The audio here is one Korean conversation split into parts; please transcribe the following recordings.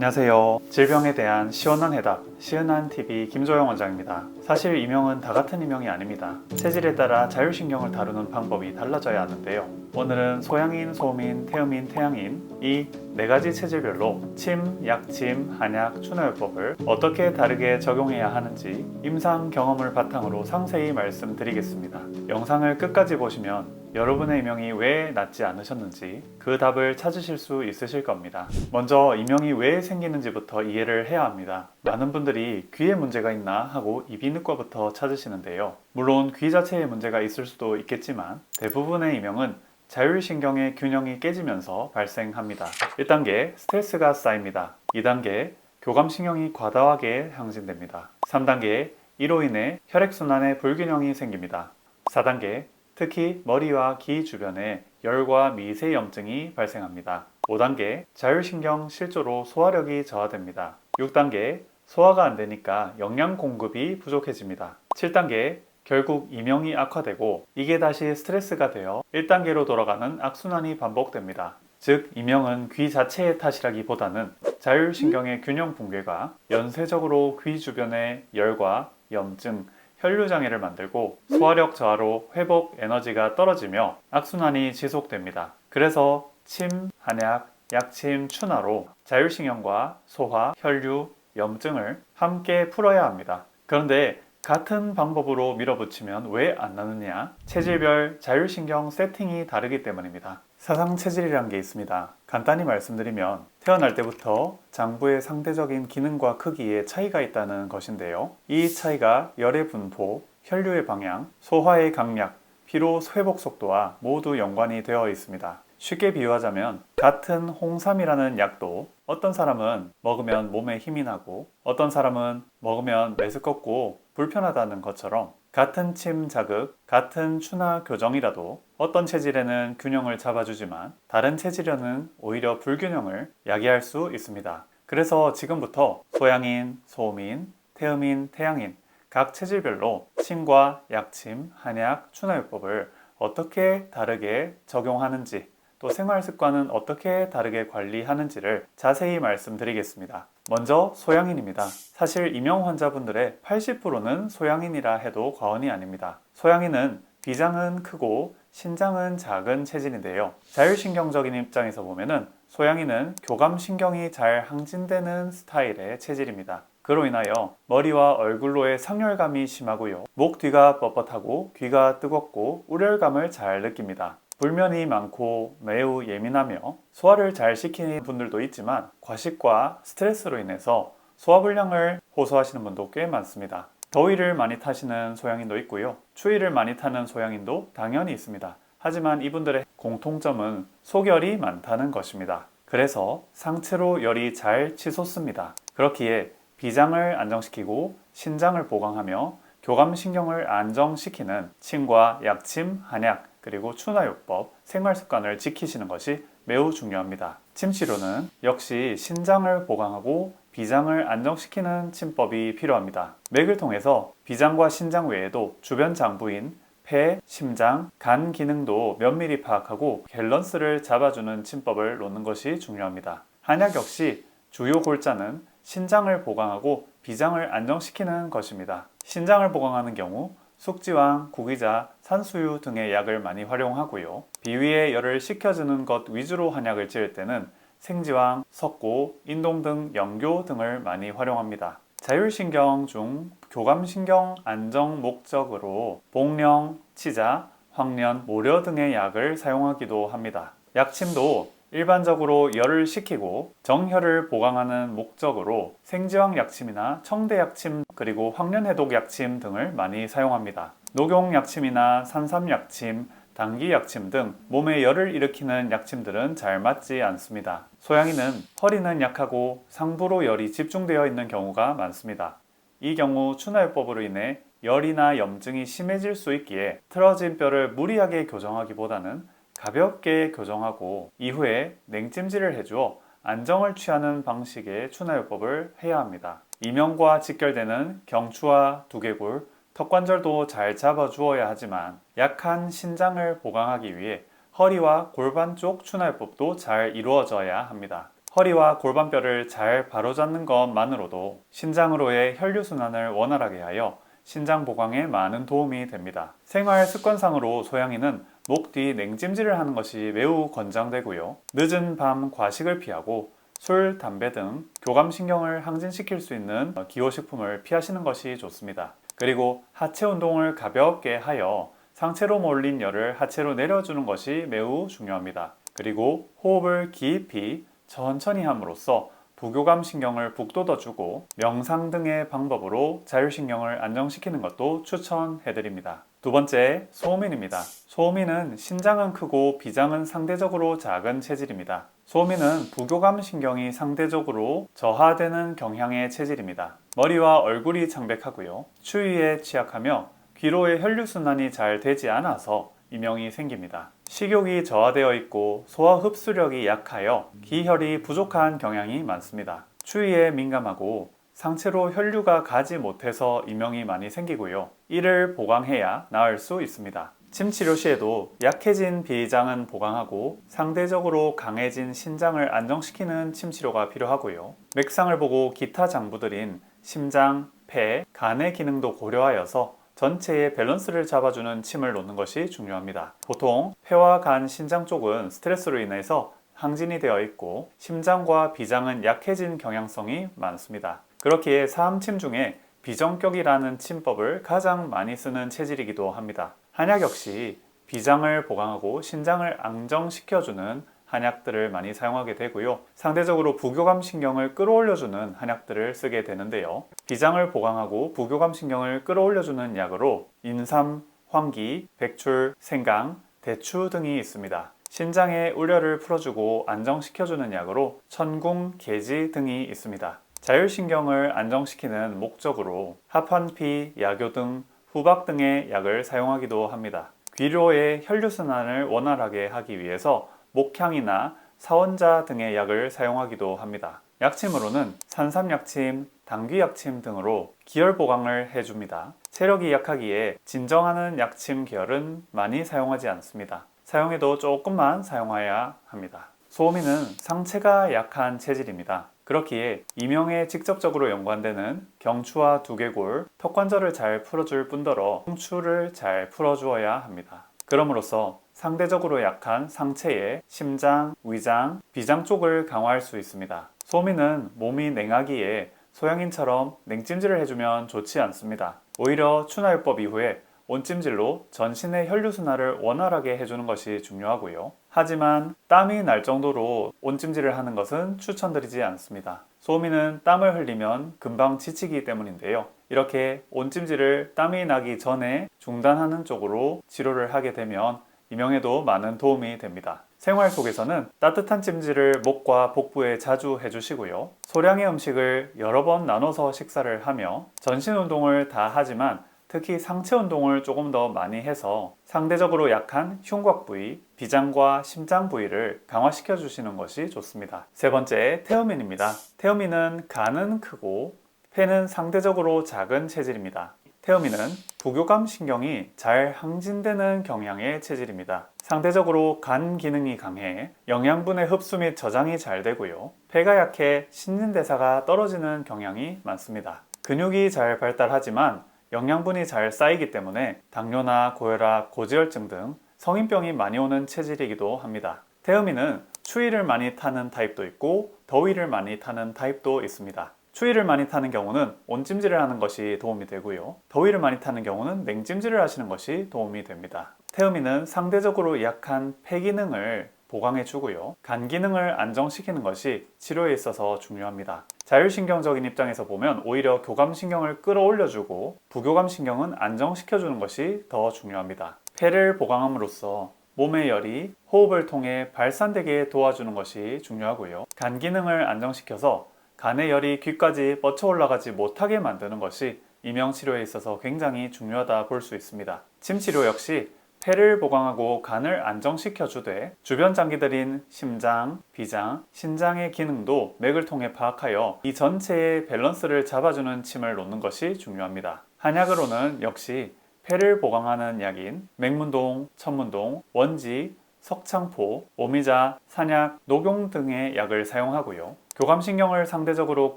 안녕하세요. 질병에 대한 시원한 해답, 시은한 TV 김조영 원장입니다. 사실 이명은 다 같은 이명이 아닙니다. 체질에 따라 자율신경을 다루는 방법이 달라져야 하는데요. 오늘은 소양인, 소음인, 태음인, 태양인 이 네 가지 체질별로 침, 약침, 한약, 추나요법을 어떻게 다르게 적용해야 하는지 임상 경험을 바탕으로 상세히 말씀드리겠습니다. 영상을 끝까지 보시면 여러분의 이명이 왜 낫지 않으셨는지 그 답을 찾으실 수 있으실 겁니다. 먼저 이명이 왜 생기는지부터 이해를 해야 합니다. 많은 분들이 귀에 문제가 있나 하고 이비인후과부터 찾으시는데요. 물론 귀 자체에 문제가 있을 수도 있겠지만 대부분의 이명은 자율신경의 균형이 깨지면서 발생합니다. 1단계 스트레스가 쌓입니다. 2단계 교감신경이 과다하게 항진됩니다. 3단계 이로 인해 혈액순환의 불균형이 생깁니다. 4단계 특히 머리와 귀 주변에 열과 미세 염증이 발생합니다. 5단계 자율신경 실조로 소화력이 저하됩니다. 6단계 소화가 안 되니까 영양 공급이 부족해집니다. 7단계 결국 이명이 악화되고 이게 다시 스트레스가 되어 1단계로 돌아가는 악순환이 반복됩니다. 즉 이명은 귀 자체의 탓이라기보다는 자율신경의 균형 붕괴가 연쇄적으로 귀 주변의 열과 염증, 혈류 장애를 만들고 소화력 저하로 회복 에너지가 떨어지며 악순환이 지속됩니다. 그래서 침, 한약, 약침, 추나로 자율신경과 소화, 혈류, 염증을 함께 풀어야 합니다. 그런데 같은 방법으로 밀어붙이면 왜 안 나느냐? 체질별 자율신경 세팅이 다르기 때문입니다. 사상 체질이란 게 있습니다. 간단히 말씀드리면 태어날 때부터 장부의 상대적인 기능과 크기에 차이가 있다는 것인데요. 이 차이가 열의 분포, 혈류의 방향, 소화의 강약, 피로 회복 속도와 모두 연관이 되어 있습니다. 쉽게 비유하자면 같은 홍삼이라는 약도 어떤 사람은 먹으면 몸에 힘이 나고 어떤 사람은 먹으면 메스껍고 불편하다는 것처럼 같은 침 자극, 같은 추나 교정이라도 어떤 체질에는 균형을 잡아주지만 다른 체질에는 오히려 불균형을 야기할 수 있습니다. 그래서 지금부터 소양인, 소음인, 태음인, 태양인 각 체질별로 침과 약침, 한약, 추나요법을 어떻게 다르게 적용하는지 또 생활 습관은 어떻게 다르게 관리하는지를 자세히 말씀드리겠습니다. 먼저 소양인입니다. 사실 임용 환자분들의 80%는 소양인이라 해도 과언이 아닙니다. 소양인은 비장은 크고 신장은 작은 체질인데요. 자율신경적인 입장에서 보면은 소양인은 교감신경이 잘 항진되는 스타일의 체질입니다. 그로 인하여 머리와 얼굴로의 상열감이 심하고요. 목 뒤가 뻣뻣하고 귀가 뜨겁고 우렬감을 잘 느낍니다. 불면이 많고 매우 예민하며 소화를 잘 시키는 분들도 있지만 과식과 스트레스로 인해서 소화불량을 호소하시는 분도 꽤 많습니다. 더위를 많이 타시는 소양인도 있고요. 추위를 많이 타는 소양인도 당연히 있습니다. 하지만 이분들의 공통점은 소결이 많다는 것입니다. 그래서 상체로 열이 잘 치솟습니다. 그렇기에 비장을 안정시키고 신장을 보강하며 교감신경을 안정시키는 침과 약침, 한약, 그리고 추나요법, 생활습관을 지키시는 것이 매우 중요합니다. 침치료는 역시 신장을 보강하고 비장을 안정시키는 침법이 필요합니다. 맥을 통해서 비장과 신장 외에도 주변 장부인 폐, 심장, 간 기능도 면밀히 파악하고 밸런스를 잡아주는 침법을 놓는 것이 중요합니다. 한약 역시 주요 골자는 신장을 보강하고 비장을 안정시키는 것입니다. 신장을 보강하는 경우 숙지왕, 구기자, 산수유 등의 약을 많이 활용하고요. 비위의 열을 식혀주는 것 위주로 한약을 지을 때는 생지왕, 석고, 인동 등 영교 등을 많이 활용합니다. 자율신경 중 교감신경 안정 목적으로 복령, 치자, 황련, 모려 등의 약을 사용하기도 합니다. 약침도 일반적으로 열을 식히고 정혈을 보강하는 목적으로 생지황 약침이나 청대 약침 그리고 황련 해독 약침 등을 많이 사용합니다. 녹용 약침이나 산삼 약침, 당기 약침 등 몸에 열을 일으키는 약침들은 잘 맞지 않습니다. 소양이는 허리는 약하고 상부로 열이 집중되어 있는 경우가 많습니다. 이 경우 추나요법으로 인해 열이나 염증이 심해질 수 있기에 틀어진 뼈를 무리하게 교정하기보다는 가볍게 교정하고 이후에 냉찜질을 해주어 안정을 취하는 방식의 추나요법을 해야 합니다. 이명과 직결되는 경추와 두개골, 턱관절도 잘 잡아주어야 하지만 약한 신장을 보강하기 위해 허리와 골반 쪽 추나요법도 잘 이루어져야 합니다. 허리와 골반뼈를 잘 바로잡는 것만으로도 신장으로의 혈류순환을 원활하게 하여 신장 보강에 많은 도움이 됩니다. 생활 습관상으로 소양이는 목 뒤 냉찜질을 하는 것이 매우 권장되고요. 늦은 밤 과식을 피하고 술, 담배 등 교감신경을 항진시킬 수 있는 기호식품을 피하시는 것이 좋습니다. 그리고 하체 운동을 가볍게 하여 상체로 몰린 열을 하체로 내려주는 것이 매우 중요합니다. 그리고 호흡을 깊이 천천히 함으로써 부교감 신경을 북돋아주고 명상 등의 방법으로 자율신경을 안정시키는 것도 추천해드립니다. 두 번째, 소음인입니다. 소음인은 신장은 크고 비장은 상대적으로 작은 체질입니다. 소음인은 부교감 신경이 상대적으로 저하되는 경향의 체질입니다. 머리와 얼굴이 창백하고요. 추위에 취약하며 귀로의 혈류순환이 잘 되지 않아서 이명이 생깁니다. 식욕이 저하되어 있고 소화 흡수력이 약하여 기혈이 부족한 경향이 많습니다. 추위에 민감하고 상체로 혈류가 가지 못해서 이명이 많이 생기고요. 이를 보강해야 나을 수 있습니다. 침 치료 시에도 약해진 비장은 보강하고 상대적으로 강해진 신장을 안정시키는 침 치료가 필요하고요. 맥상을 보고 기타 장부들인 심장, 폐, 간의 기능도 고려하여서 전체의 밸런스를 잡아주는 침을 놓는 것이 중요합니다. 보통 폐와 간, 신장 쪽은 스트레스로 인해서 항진이 되어 있고 심장과 비장은 약해진 경향성이 많습니다. 그렇기에 사암침 중에 비정격이라는 침법을 가장 많이 쓰는 체질이기도 합니다. 한약 역시 비장을 보강하고 신장을 안정시켜주는 한약들을 많이 사용하게 되고요. 상대적으로 부교감 신경을 끌어올려주는 한약들을 쓰게 되는데요. 비장을 보강하고 부교감 신경을 끌어올려주는 약으로 인삼, 황기, 백출, 생강, 대추 등이 있습니다. 신장의 우려를 풀어주고 안정시켜주는 약으로 천궁, 계지 등이 있습니다. 자율신경을 안정시키는 목적으로 하판피, 약효 등 후박 등의 약을 사용하기도 합니다. 귀로의 혈류순환을 원활하게 하기 위해서 목향이나 사원자 등의 약을 사용하기도 합니다. 약침으로는 산삼약침, 당귀약침 등으로 기혈 보강을 해줍니다. 체력이 약하기에 진정하는 약침 계열은 많이 사용하지 않습니다. 사용해도 조금만 사용해야 합니다. 소음인은 상체가 약한 체질입니다. 그렇기에 이명에 직접적으로 연관되는 경추와 두개골, 턱관절을 잘 풀어줄 뿐더러 홍추를 잘 풀어주어야 합니다. 그럼으로써 상대적으로 약한 상체의 심장, 위장, 비장 쪽을 강화할 수 있습니다. 소민은 몸이 냉하기에 소양인처럼 냉찜질을 해주면 좋지 않습니다. 오히려 추나요법 이후에 온찜질로 전신의 혈류순환을 원활하게 해주는 것이 중요하고요. 하지만 땀이 날 정도로 온찜질을 하는 것은 추천드리지 않습니다. 소미는 땀을 흘리면 금방 지치기 때문인데요. 이렇게 온찜질을 땀이 나기 전에 중단하는 쪽으로 치료를 하게 되면 이명에도 많은 도움이 됩니다. 생활 속에서는 따뜻한 찜질을 목과 복부에 자주 해주시고요. 소량의 음식을 여러 번 나눠서 식사를 하며 전신 운동을 다 하지만 특히 상체 운동을 조금 더 많이 해서 상대적으로 약한 흉곽 부위, 비장과 심장 부위를 강화시켜 주시는 것이 좋습니다. 세 번째, 태어민입니다. 태어민은 간은 크고 폐는 상대적으로 작은 체질입니다. 태어민은 부교감 신경이 잘 항진되는 경향의 체질입니다. 상대적으로 간 기능이 강해 영양분의 흡수 및 저장이 잘 되고요. 폐가 약해 신진대사가 떨어지는 경향이 많습니다. 근육이 잘 발달하지만 영양분이 잘 쌓이기 때문에 당뇨나 고혈압, 고지혈증 등 성인병이 많이 오는 체질이기도 합니다. 태음이는 추위를 많이 타는 타입도 있고 더위를 많이 타는 타입도 있습니다. 추위를 많이 타는 경우는 온찜질을 하는 것이 도움이 되고요. 더위를 많이 타는 경우는 냉찜질을 하시는 것이 도움이 됩니다. 태음이는 상대적으로 약한 폐 기능을 보강해 주고요. 간 기능을 안정시키는 것이 치료에 있어서 중요합니다. 자율신경적인 입장에서 보면 오히려 교감신경을 끌어올려 주고 부교감신경은 안정시켜 주는 것이 더 중요합니다. 폐를 보강함으로써 몸의 열이 호흡을 통해 발산되게 도와주는 것이 중요하고요. 간 기능을 안정시켜서 간의 열이 귀까지 뻗쳐 올라가지 못하게 만드는 것이 이명치료에 있어서 굉장히 중요하다 볼 수 있습니다. 침치료 역시 폐를 보강하고 간을 안정시켜 주되 주변 장기들인 심장, 비장, 신장의 기능도 맥을 통해 파악하여 이 전체의 밸런스를 잡아주는 침을 놓는 것이 중요합니다. 한약으로는 역시 폐를 보강하는 약인 맹문동, 천문동, 원지, 석창포, 오미자, 산약, 녹용 등의 약을 사용하고요. 교감신경을 상대적으로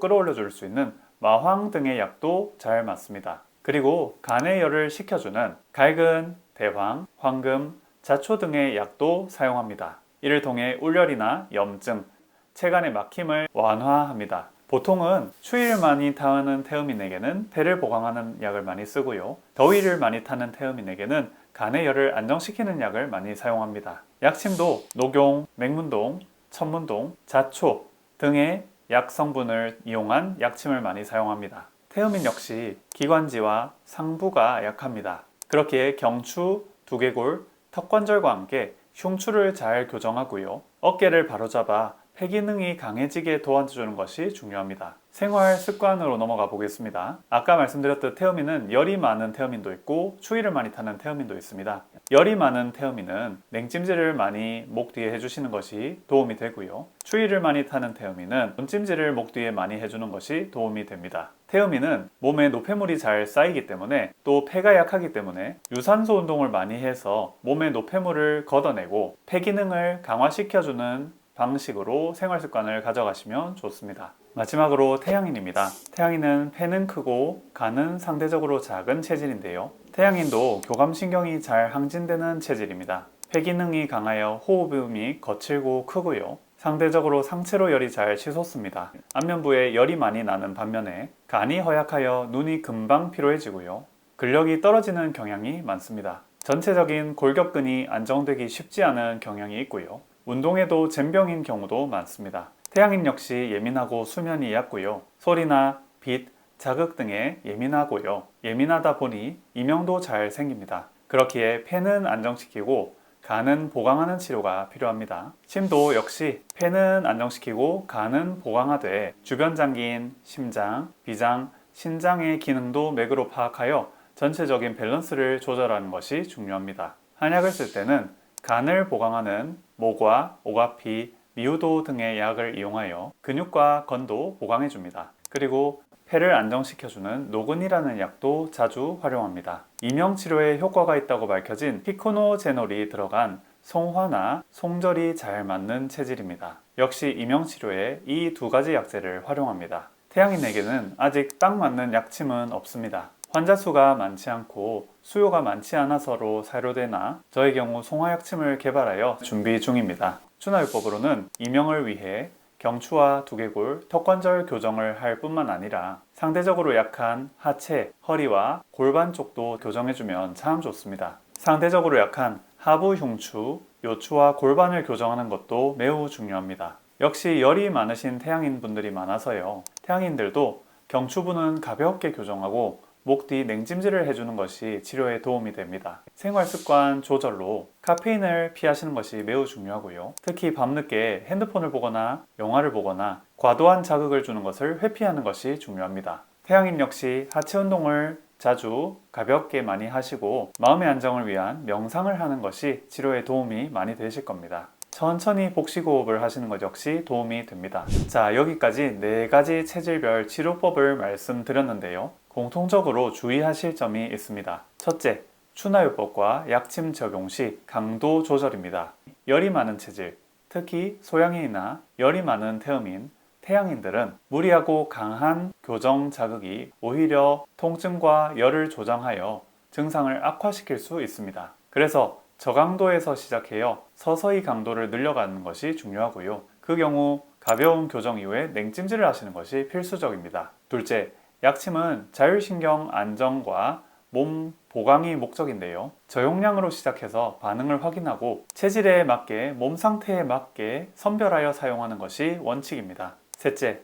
끌어올려 줄 수 있는 마황 등의 약도 잘 맞습니다. 그리고 간의 열을 식혀주는 갈근, 대황, 황금, 자초 등의 약도 사용합니다. 이를 통해 울열이나 염증, 체간의 막힘을 완화합니다. 보통은 추위를 많이 타는 태음인에게는 폐를 보강하는 약을 많이 쓰고요. 더위를 많이 타는 태음인에게는 간의 열을 안정시키는 약을 많이 사용합니다. 약침도 녹용, 맹문동, 천문동, 자초 등의 약 성분을 이용한 약침을 많이 사용합니다. 태음인 역시 기관지와 상부가 약합니다. 그렇기에 경추, 두개골, 턱관절과 함께 흉추를 잘 교정하고요. 어깨를 바로잡아 폐 기능이 강해지게 도와주는 것이 중요합니다. 생활 습관으로 넘어가 보겠습니다. 아까 말씀드렸듯 태음인은 열이 많은 태음인도 있고 추위를 많이 타는 태음인도 있습니다. 열이 많은 태음인은 냉찜질을 많이 목 뒤에 해주시는 것이 도움이 되고요. 추위를 많이 타는 태음인은 눈찜질을 목 뒤에 많이 해주는 것이 도움이 됩니다. 태음인은 몸에 노폐물이 잘 쌓이기 때문에 또 폐가 약하기 때문에 유산소 운동을 많이 해서 몸의 노폐물을 걷어내고 폐 기능을 강화시켜주는 방식으로 생활 습관을 가져가시면 좋습니다. 마지막으로 태양인입니다. 태양인은 폐는 크고 간은 상대적으로 작은 체질인데요. 태양인도 교감신경이 잘 항진되는 체질입니다. 폐 기능이 강하여 호흡음이 거칠고 크고요. 상대적으로 상체로 열이 잘 치솟습니다. 안면부에 열이 많이 나는 반면에 간이 허약하여 눈이 금방 피로해지고요. 근력이 떨어지는 경향이 많습니다. 전체적인 골격근이 안정되기 쉽지 않은 경향이 있고요. 운동에도 젬병인 경우도 많습니다. 태양인 역시 예민하고 수면이 얕고요. 소리나 빛, 자극 등에 예민하고요. 예민하다 보니 이명도 잘 생깁니다. 그렇기에 폐는 안정시키고 간은 보강하는 치료가 필요합니다. 침도 역시 폐는 안정시키고 간은 보강하되 주변 장기인 심장, 비장, 신장의 기능도 맥으로 파악하여 전체적인 밸런스를 조절하는 것이 중요합니다. 한약을 쓸 때는 간을 보강하는 모과, 오가피, 미우도 등의 약을 이용하여 근육과 건도 보강해 줍니다. 그리고 폐를 안정시켜주는 노근이라는 약도 자주 활용합니다. 이명 치료에 효과가 있다고 밝혀진 피코노제놀이 들어간 송화나 송절이 잘 맞는 체질입니다. 역시 이명 치료에 이 두 가지 약재를 활용합니다. 태양인에게는 아직 딱 맞는 약침은 없습니다. 환자 수가 많지 않고 수요가 많지 않아서로 사료되나 저의 경우 송화약침을 개발하여 준비 중입니다. 추나요법으로는 이명을 위해 경추와 두개골, 턱관절 교정을 할 뿐만 아니라 상대적으로 약한 하체, 허리와 골반 쪽도 교정해주면 참 좋습니다. 상대적으로 약한 하부 흉추, 요추와 골반을 교정하는 것도 매우 중요합니다. 역시 열이 많으신 태양인 분들이 많아서요. 태양인들도 경추부는 가볍게 교정하고 목 뒤 냉찜질을 해주는 것이 치료에 도움이 됩니다. 생활 습관 조절로 카페인을 피하시는 것이 매우 중요하고요. 특히 밤늦게 핸드폰을 보거나 영화를 보거나 과도한 자극을 주는 것을 회피하는 것이 중요합니다. 태양인 역시 하체 운동을 자주 가볍게 많이 하시고 마음의 안정을 위한 명상을 하는 것이 치료에 도움이 많이 되실 겁니다. 천천히 복식호흡을 하시는 것 역시 도움이 됩니다. 자, 여기까지 네 가지 체질별 치료법을 말씀드렸는데요. 공통적으로 주의하실 점이 있습니다. 첫째, 추나요법과 약침 적용 시 강도 조절입니다. 열이 많은 체질, 특히 소양인이나 열이 많은 태음인, 태양인들은 무리하고 강한 교정 자극이 오히려 통증과 열을 조장하여 증상을 악화시킬 수 있습니다. 그래서 저강도에서 시작해요. 서서히 강도를 늘려가는 것이 중요하고요. 그 경우 가벼운 교정 이후에 냉찜질을 하시는 것이 필수적입니다. 둘째, 약침은 자율신경 안정과 몸 보강이 목적인데요. 저용량으로 시작해서 반응을 확인하고 체질에 맞게 몸 상태에 맞게 선별하여 사용하는 것이 원칙입니다. 셋째,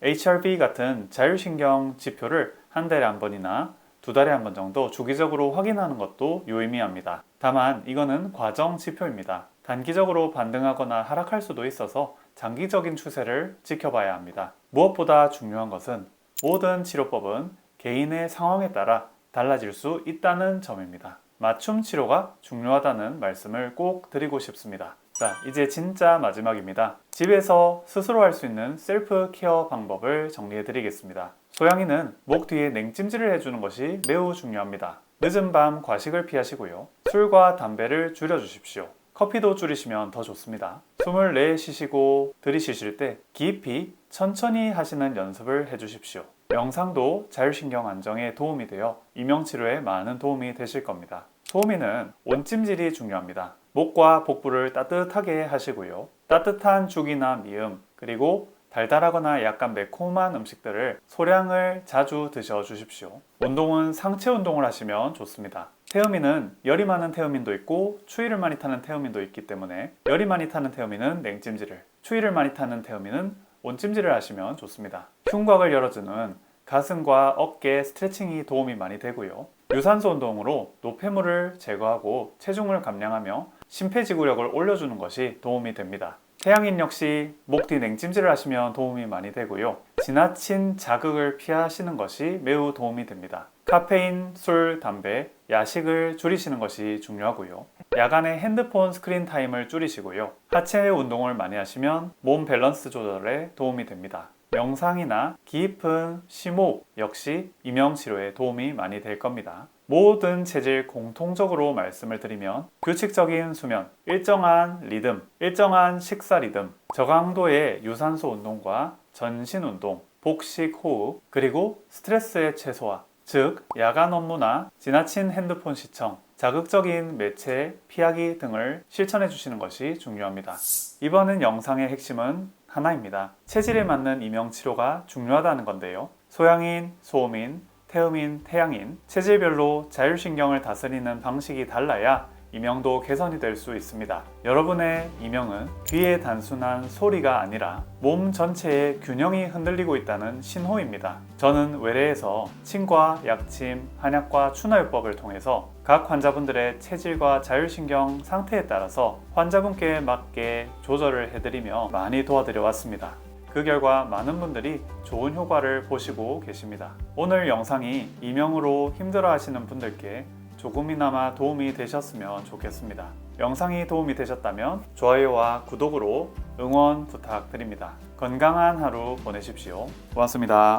HRV 같은 자율신경 지표를 한 달에 한 번이나 두 달에 한 번 정도 주기적으로 확인하는 것도 유의미합니다. 다만 이거는 과정 지표입니다. 단기적으로 반등하거나 하락할 수도 있어서 장기적인 추세를 지켜봐야 합니다. 무엇보다 중요한 것은 모든 치료법은 개인의 상황에 따라 달라질 수 있다는 점입니다. 맞춤 치료가 중요하다는 말씀을 꼭 드리고 싶습니다. 자, 이제 진짜 마지막입니다. 집에서 스스로 할 수 있는 셀프 케어 방법을 정리해 드리겠습니다. 소양이는 목 뒤에 냉찜질을 해주는 것이 매우 중요합니다. 늦은 밤 과식을 피하시고요. 술과 담배를 줄여 주십시오. 커피도 줄이시면 더 좋습니다. 숨을 내쉬시고 들이쉬실 때 깊이 천천히 하시는 연습을 해주십시오. 명상도 자율신경 안정에 도움이 되어 이명치료에 많은 도움이 되실 겁니다. 소음이는 온찜질이 중요합니다. 목과 복부를 따뜻하게 하시고요. 따뜻한 죽이나 미음, 그리고 달달하거나 약간 매콤한 음식들을 소량을 자주 드셔 주십시오. 운동은 상체 운동을 하시면 좋습니다. 태음인은 열이 많은 태음인도 있고 추위를 많이 타는 태음인도 있기 때문에 열이 많이 타는 태음인은 냉찜질을, 추위를 많이 타는 태음인은 온찜질을 하시면 좋습니다. 흉곽을 열어주는 가슴과 어깨 스트레칭이 도움이 많이 되고요. 유산소 운동으로 노폐물을 제거하고 체중을 감량하며 심폐지구력을 올려주는 것이 도움이 됩니다. 태양인 역시 목 뒤 냉 찜질을 하시면 도움이 많이 되고요. 지나친 자극을 피하시는 것이 매우 도움이 됩니다. 카페인, 술, 담배, 야식을 줄이시는 것이 중요하고요. 야간에 핸드폰 스크린 타임을 줄이시고요. 하체 운동을 많이 하시면 몸 밸런스 조절에 도움이 됩니다. 명상이나 깊은 심호흡 역시 이명치료에 도움이 많이 될 겁니다. 모든 체질 공통적으로 말씀을 드리면 규칙적인 수면, 일정한 리듬, 일정한 식사 리듬, 저강도의 유산소 운동과 전신 운동, 복식 호흡, 그리고 스트레스의 최소화, 즉 야간 업무나 지나친 핸드폰 시청, 자극적인 매체 피하기 등을 실천해 주시는 것이 중요합니다. 이번은 영상의 핵심은 하나입니다. 체질에 맞는 이명 치료가 중요하다는 건데요. 소양인, 소음인, 태음인, 태양인, 체질별로 자율신경을 다스리는 방식이 달라야 이명도 개선이 될 수 있습니다. 여러분의 이명은 귀의 단순한 소리가 아니라 몸 전체의 균형이 흔들리고 있다는 신호입니다. 저는 외래에서 침과 약침, 한약과 추나요법을 통해서 각 환자분들의 체질과 자율신경 상태에 따라서 환자분께 맞게 조절을 해드리며 많이 도와드려 왔습니다. 그 결과 많은 분들이 좋은 효과를 보시고 계십니다. 오늘 영상이 이명으로 힘들어 하시는 분들께 조금이나마 도움이 되셨으면 좋겠습니다. 영상이 도움이 되셨다면 좋아요와 구독으로 응원 부탁드립니다. 건강한 하루 보내십시오. 고맙습니다.